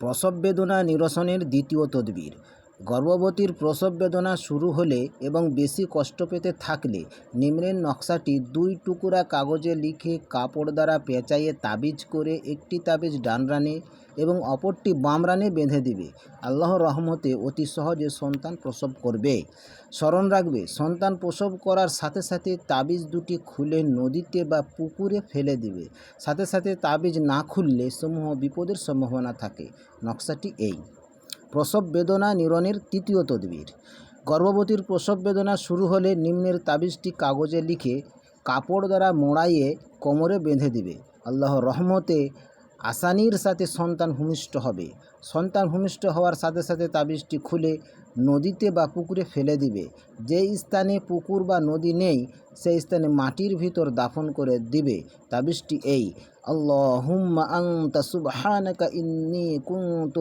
প্রসব বেদনা নিরসনের দ্বিতীয় তদবির। গর্ভবতীর প্রসব বেদনা শুরু হলে এবং বেশি কষ্ট পেতে থাকলে নিম্নের নকশাটি দুই টুকরা কাগজে লিখে কাপড় দ্বারা পেঁচাইয়ে তাবিজ করে একটি তাবিজ ডান রানে এবং অপরটি বাম রানে বেঁধে দিবে। আল্লাহর রহমতে অতি সহজে সন্তান প্রসব করবে। স্মরণ রাখবে, সন্তান প্রসব করার সাথে সাথে তাবিজ দুটি খুলে নদীতে বা পুকুরে ফেলে দিবে। সাথে সাথে তাবিজ না খুললে সমূহ বিপদের সম্ভাবনা থাকে। নকশাটি এই। প্রসব বেদনা নিরণের তৃতীয় তদবির। গর্ভবতীর প্রসব বেদনা শুরু হলে নিম্নের তাবিজটি কাগজে লিখে কাপড় দ্বারা মোড়াইয়ে কোমরে বেঁধে দিবে। আল্লাহর রহমতে আসানির সাথে সন্তান ভূমিষ্ঠ হবে। সন্তান ভূমিষ্ঠ হওয়ার সাথে সাথে তাবিজটি খুলে নদীতে বা পুকুরে ফেলে দিবে। যে স্থানে পুকুর বা নদী নেই, সেই স্থানে মাটির ভিতর দাফন করে দিবে। তাবিজটি এই, আল্লাহুম্মা আনতা সুবহানাকা ইন্নী কুনতু